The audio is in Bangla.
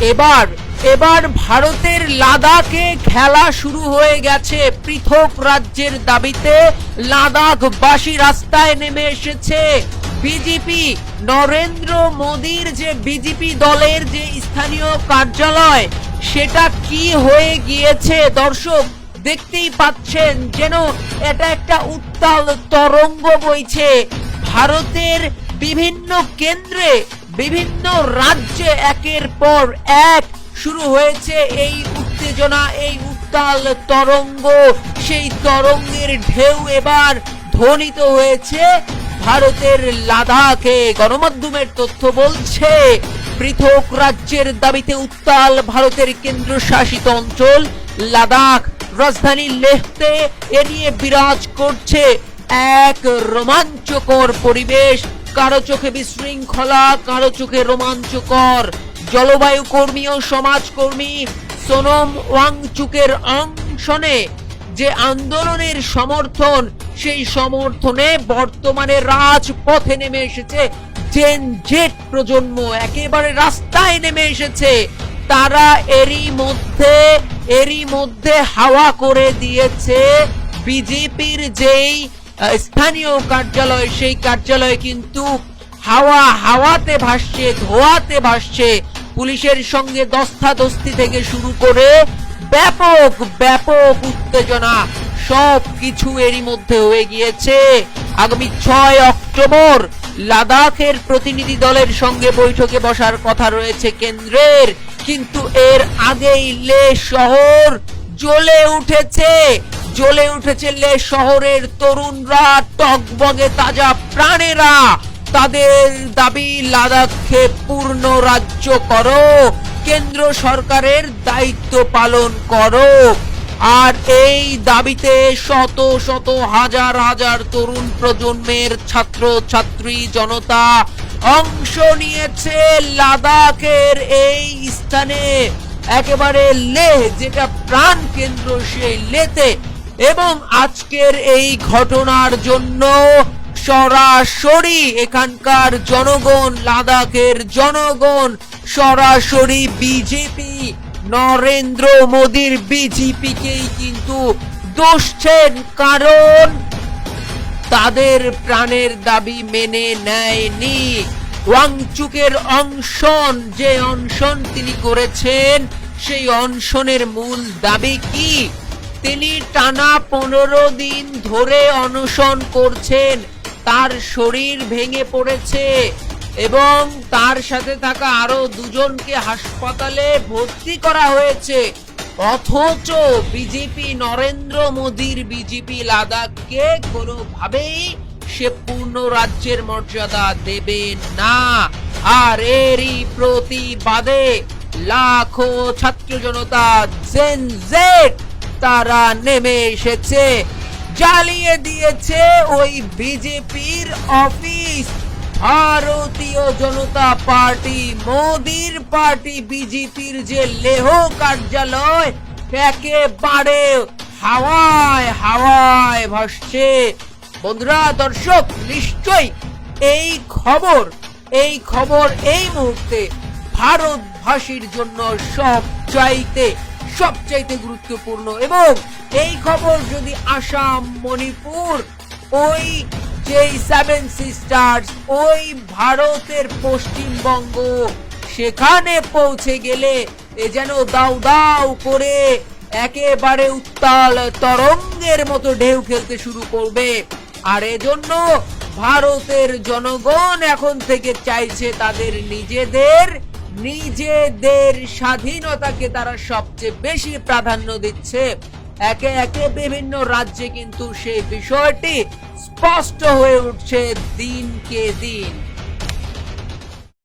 এবার এবার ভারতের লাদাখে খেলা শুরু হয়ে গেছে। পৃথক রাজ্যের দাবিতে লাদাখবাসী রাস্তায় নেমে এসেছে। বিজেপি, নরেন্দ্র মোদীর যে বিজেপি দলের যে স্থানীয় কার্যালয়, সেটা কি হয়ে গিয়েছে? দর্শক, দেখতেই পাচ্ছেন যেন এটা একটা উত্তাল তরঙ্গ বইছে। ভারতের বিভিন্ন কেন্দ্রে, বিভিন্ন রাজ্যে একের পর এক শুরু হয়েছে এই উত্তেজনা, এই উত্তাল তরঙ্গ। সেই তরঙ্গের ঢেউ এবার ধ্বনিত হয়েছে। ভারতের লাদাখে গণমাধ্যমের তথ্য বলছে, পৃথক রাজ্যের দাবিতে উত্তাল ভারতের কেন্দ্রশাসিত অঞ্চল লাদাখ। রাজধানী লেহতে এ নিয়ে বিরাজ করছে এক রোমাঞ্চকর পরিবেশ। কারও চোখে বিশৃঙ্খলা, কারও চোখে রোমাঞ্চকর। জলবায়ু কর্মী ও সমাজকর্মী সোনম ওয়াংচুকের অংশনে যে আন্দোলনের সমর্থন, সেই সমর্থনে বর্তমানে রাজপথে নেমে এসেছে জেন জেট প্রজন্ম। একেবারে রাস্তায় নেমে এসেছে। তারা এরই মধ্যে এরই মধ্যে হাওয়া করে দিয়েছে। বিজেপির যেই স্থানীয় কার্যালয়, সেই কার্যালয় কিন্তু হাওয়া হাওয়াতে ভাসছে, ধোয়াতে ভাসছে। পুলিশের সঙ্গে দস্তাদস্তি থেকে শুরু করে ব্যাপক ব্যাপক উত্তেজনা সব কিছু এরই মধ্যে হয়ে গিয়েছে। আগামী ছয় অক্টোবর লাদাখের প্রতিনিধি দলের সঙ্গে বৈঠকে বসার কথা রয়েছে কেন্দ্রের, কিন্তু এর আগেই লে শহর জ্বলে উঠেছে। জ্বলে উঠেছে লে শহরের তরুণরা, টকবগে তাজা প্রাণেরা। তাদের দাবি লাদাখকে পূর্ণ রাজ্য করো, কেন্দ্র সরকারের দায়িত্ব পালন করো। আর এই দাবিতে শত শত হাজার হাজার তরুণ প্রজন্মের ছাত্র ছাত্রী জনতা অংশ নিয়েছে লাদাখের এই স্থানে। একেবারে লেহ যেটা প্রাণ কেন্দ্র সেই লেতে এবং আজকের এই ঘটনার জন্য সরাসরি এখানকার জনগণ, লাদাখের জনগণ, সরাসরি বিজেপি, নরেন্দ্র মোদীর বিজেপিকেই কিন্তু দোষছেন কারণ তাদের প্রাণের দাবি মেনে নেয়নি। ওয়াংচুকের অনশন, যে অনশন তিনি করেছেন, সেই অনশনের মূল দাবি কি? তিনি টানা পনেরো দিন ধরে অনশন করছেন। তার শরীর ভেঙে পড়েছে এবং তার সাথে থাকা আরও দুজনকে হাসপাতালে ভর্তি করা হয়েছে। অথচ বিজেপি নরেন্দ্র মোদীর বিজেপি লাদাখকে কোনোভাবেই সে পূর্ণ রাজ্যের মর্যাদা দেবে না। আর এরই প্রতিবাদে লাখো ছাত্র জনতা জেন জেড তারা নেমে এসেছে। জ্বালিয়ে দিয়েছে ওই বিজেপির অফিস। ভারতীয় জনতা পার্টি, মোদির পার্টি, বিজেপির যে লেহ কার্যালয়, একেবারে হাওয়ায় হাওয়ায় ভাসছে। বন্ধুরা, দর্শক, নিশ্চয়ই এই খবর এই খবর এই মুহূর্তে ভারতবাসীর জন্য সব চাইতে সবচাইতে গুরুত্বপূর্ণ। এবং এই খবর যদি আসাম, মণিপুর, ওই যেই সেভেন সিস্টার্স ওই ভারতের পশ্চিমবঙ্গ, সেখানে পৌঁছে গেলে এ যেন দাউ দাউ করে একেবারে উত্তাল তরঙ্গের মতো ঢেউ খেলতে শুরু করবে। আর এজন্য ভারতের জনগণ এখন থেকে চাইছে তাদের নিজেদের নিজেদের স্বাধীনতাকে তারা সবচেয়ে বেশি প্রাধান্য দিচ্ছে। একে একে বিভিন্ন রাজ্যে কিন্তু সেই বিষয়টি স্পষ্ট হয়ে উঠছে দিনকে দিন।